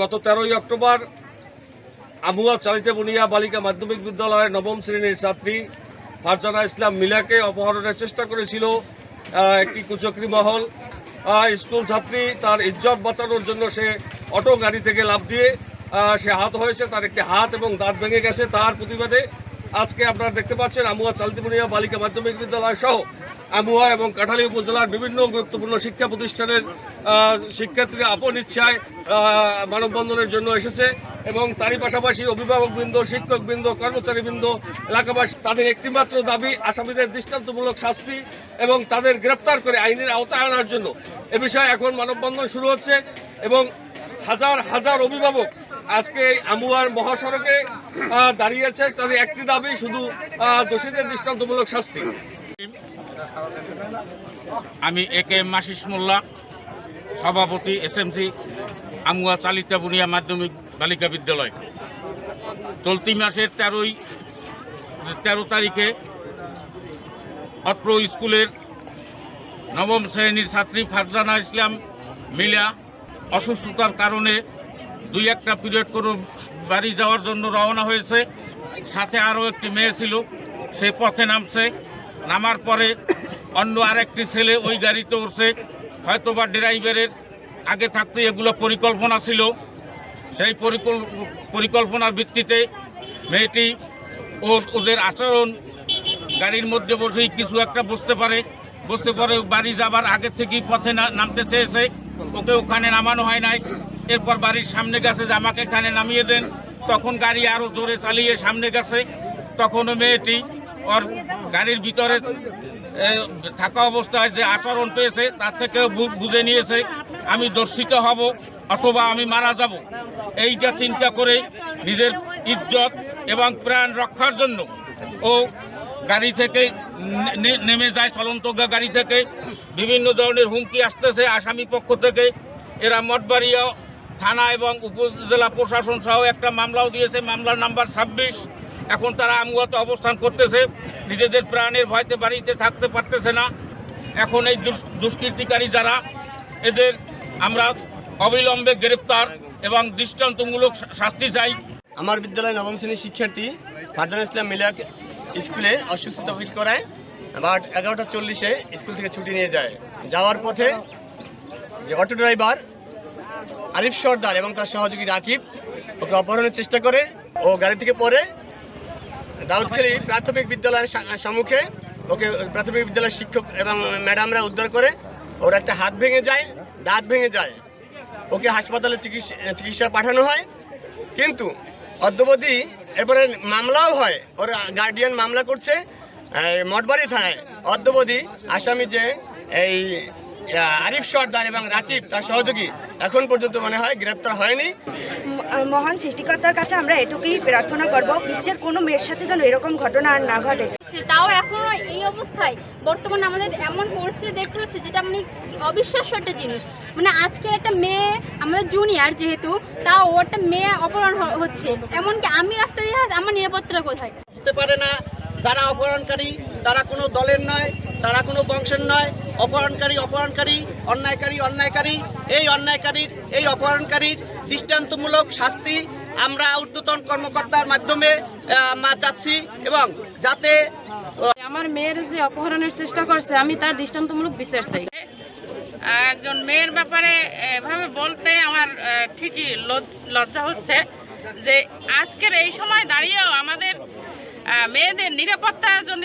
গত তেরোই অক্টোবর আমুয়া চালিতে বুনিয়া বালিকা মাধ্যমিক বিদ্যালয়ের নবম শ্রেণির ছাত্রী ফারজানা ইসলাম মিলাকে অপহরণের চেষ্টা করেছিল একটি কুচক্রি মহল। স্কুল ছাত্রী তার ইজ্জত বাঁচানোর জন্য সে অটো গাড়ি থেকে লাভ দিয়ে সে হাত হয়েছে, তার একটি হাত এবং দাঁত ভেঙে গেছে। তার প্রতিবাদে আজকে আপনারা দেখতে পাচ্ছেন আমুয়া চালতিমুনিয়া বালিকা মাধ্যমিক বিদ্যালয় সহ আমুয়া এবং কাঠালী উপজেলার বিভিন্ন গুরুত্বপূর্ণ শিক্ষা প্রতিষ্ঠানের শিক্ষার্থীরা আপন ইচ্ছায় মানববন্ধনের জন্য এসেছে এবং তারই পাশাপাশি অভিভাবকবৃন্দ, শিক্ষকবৃন্দ, কর্মচারীবৃন্দ, এলাকাবাসী, তাদের একটিমাত্র দাবি আসামিদের দৃষ্টান্তমূলক শাস্তি এবং তাদের গ্রেপ্তার করে আইনের আওতায় আনার জন্য। এ বিষয়ে এখন মানববন্ধন শুরু হচ্ছে এবং হাজার হাজার অভিভাবক আজকে আমুয়ার মহাসড়কে দাঁড়িয়েছে। তাদের একটি দাবি, শুধু দোষীদের দৃষ্টান্তমূলক শাস্তি। আমি এ কে এম মাসিস মোল্লা, সভাপতি এসএমসি আমুয়া চালিতা বুনিয়া মাধ্যমিক বালিকা বিদ্যালয়। চলতি মাসের তেরোই, তেরো তারিখে অত্র স্কুলের নবম শ্রেণির ছাত্রী ফারজানা ইসলাম মিলা অসুস্থতার কারণে দুই একটা পিরিয়ড করে বাড়ি যাওয়ার জন্য রওনা হয়েছে। সাথে আরও একটি মেয়ে ছিল, সে পথে নামছে। নামার পরে অন্য আরেকটি ছেলে ওই গাড়িতে উঠছে, হয়তোবা ড্রাইভারের। আগে থাকতে এগুলো পরিকল্পনা ছিল। সেই পরিকল- পরিকল্পনার ভিত্তিতে মেয়েটি ও ওদের আচরণ, গাড়ির মধ্যে বসেই কিছু একটা বসতে পারে। বসতে পারে বাড়ি যাবার আগে থেকেই পথে নামতে চেয়েছে। ওকে ওখানে নামানো হয় নাই। এরপর বাড়ির সামনে গেছে যে আমাকে এখানে নামিয়ে দেন। তখন গাড়ি আরও জোরে চালিয়ে সামনে গেছে। তখনও মেয়েটি ওর গাড়ির ভিতরে থাকা অবস্থায় যে আচরণ পেয়েছে, তার থেকেও বুঝে নিয়েছে, আমি দর্শিত হব অথবা আমি মারা যাব। এইটা চিন্তা করে নিজের ইজ্জত এবং প্রাণ রক্ষার জন্য ও গাড়ি থেকে নেমে যায় চলন্ত গাড়ি থেকে। বিভিন্ন ধরনের হুমকি আসতেছে আসামি পক্ষ থেকে। এরা মঠবাড়িয়া থানা এবং উপজেলা প্রশাসন সহ একটা মামলাও দিয়েছে, মামলার নাম্বার ছাব্বিশ। এখন তারা আমগত অবস্থান করতেছে। নিজেদের প্রাণের ভয়তে বাড়িতে থাকতে পারতেছে না। এখন এই দুষ্কৃতিকারী যারা, এদের আমরা অবিলম্বে গ্রেপ্তার এবং দৃষ্টান্তমূলক শাস্তি চাই। আমার বিদ্যালয়ে নবম শ্রেণির শিক্ষার্থী ফারজান ইসলাম মিলাক স্কুলে অসুস্থতা ফিট করায় বাট এগারোটা চল্লিশে স্কুল থেকে ছুটি নিয়ে যায়। যাওয়ার পথে যে অটো ড্রাইভার আরিফ সর্দার এবং তার সহযোগী রাকিব ওকে অপহরণের চেষ্টা করে ও গাড়ি থেকে পড়ে দাউদখালী প্রাথমিক বিদ্যালয়ের সম্মুখে ওকে প্রাথমিক বিদ্যালয়ের শিক্ষক এবং ম্যাডামরা উদ্ধার করে, ওর একটা হাত ভেঙে যায়, দাঁত ভেঙে যায়। ওকে হাসপাতালে চিকিৎসা চিকিৎসা পাঠানো হয়। কিন্তু অদ্যবধি এরপরে মামলাও হয়। ওর গার্ডিয়ান মামলা করছে মঠবাড়ি থানায়। অদ্যবধি আসামি যে এই আরিফ সর্দার এবং রাকিব, তার সহযোগী এখন পর্যন্ত মনে হয় গ্রেপ্তার হয়নি। মহান সৃষ্টিকর্তার কাছে আমরা এটুকুই প্রার্থনা করব বিশ্বের কোনো মেয়ের সাথে যেন এরকম ঘটনা আর না ঘটে। তাও এখনও এই অবস্থায়। বর্তমানে আমাদের এমন পরিস্থিতি দেখতে হচ্ছে যেটা মানে অবিশ্বাস্য একটা জিনিস। মানে আজকের একটা মেয়ে আমাদের জুনিয়র যেহেতু তাও ও একটা মেয়ে অপহরণ হচ্ছে। এমনকি আমি রাস্তা দিয়ে আমার নিরাপত্তা কোথায়? হতে পারে না যারা অপহরণকারী তারা কোনো দলের নয় তারা কোনো বংশের নয়। অপহরণকারী অপহরণকারী অন্যায়কারী অন্যায়কারী। এই অন্যায়কারীর এই অপহরণকারীর দৃষ্টান্তমূলক শাস্তি আমরা ঊর্ধ্বতন কর্মকর্তার মাধ্যমে মা চাচ্ছি এবং যাতে আমার মেয়ের যে অপহরণের চেষ্টা করছে আমি তার দৃষ্টান্তমূলক বিচার চাই। একজন মেয়ের ব্যাপারে এভাবে বলতে আমার ঠিকই লজ- লজ্জা হচ্ছে যে আজকের এই সময় দাঁড়িয়েও আমাদের মেয়েদের নিরাপত্তার জন্য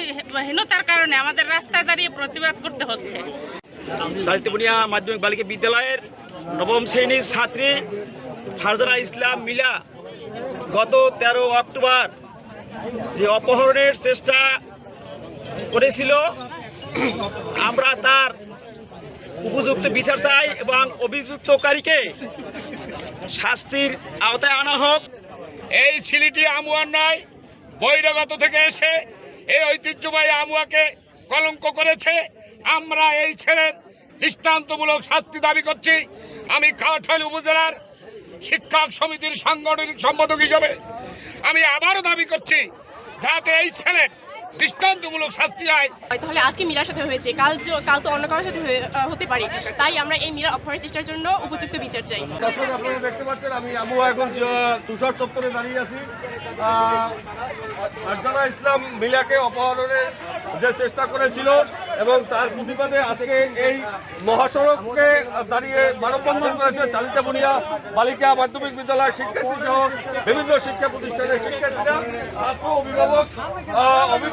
হীনতার কারণে আমাদের রাস্তায় দাঁড়িয়ে প্রতিবাদ করতে হচ্ছে। সাহিত্যবুনিয়া মাধ্যমিক বালিকা বিদ্যালয়ের নবম শ্রেণির ছাত্রী ফারজানা ইসলাম মিলা গত তেরো অক্টোবর যে অপহরণের চেষ্টা করেছিল আমরা তার উপযুক্ত বিচার চাই এবং অভিযুক্তকারীকে শাস্তির আওতায় আনা হোক। এই ছেলেটি আমুয়ার নয় বহিরাগত থেকে এসে এই ঐতিহ্যবাহী আমুয়াকে কলঙ্ক করেছে। আমরা এই ছেলের দৃষ্টান্তমূলক শাস্তি দাবি করছি। আমি কাঠাল উপজেলার শিক্ষক সমিতির সাংগঠনিক সম্পাদক হিসাবে আমি আবারও দাবি করছি, যাতে এই ছেলের দৃষ্টান্তমূলক শাস্তি হয় তাহলে আজকে মীরার সাথে হয়েছে। কাল কাল তো অন্য কারোর সাথে হতে পারে। তাই আমরা এই মীরার অপহরণের চেষ্টার জন্য উপযুক্ত বিচার চাই। দর্শক আপনারা দেখতে পাচ্ছেন আমি আমু এখন তুষার চত্বরে দাঁড়িয়ে আছি। আহ, ইসলাম মিলাকে অপহরণের যে চেষ্টা করেছিল এবং তার প্রতিবাদে আজকে এই মহাসড়ককে দাঁড়িয়ে মানববন্ধন করেছে চালিতা বুনিয়া বালিকা মাধ্যমিক বিদ্যালয় শিক্ষার্থী সহ বিভিন্ন শিক্ষা প্রতিষ্ঠানের শিক্ষার্থীরা ছাত্র অভিভাবক আহ,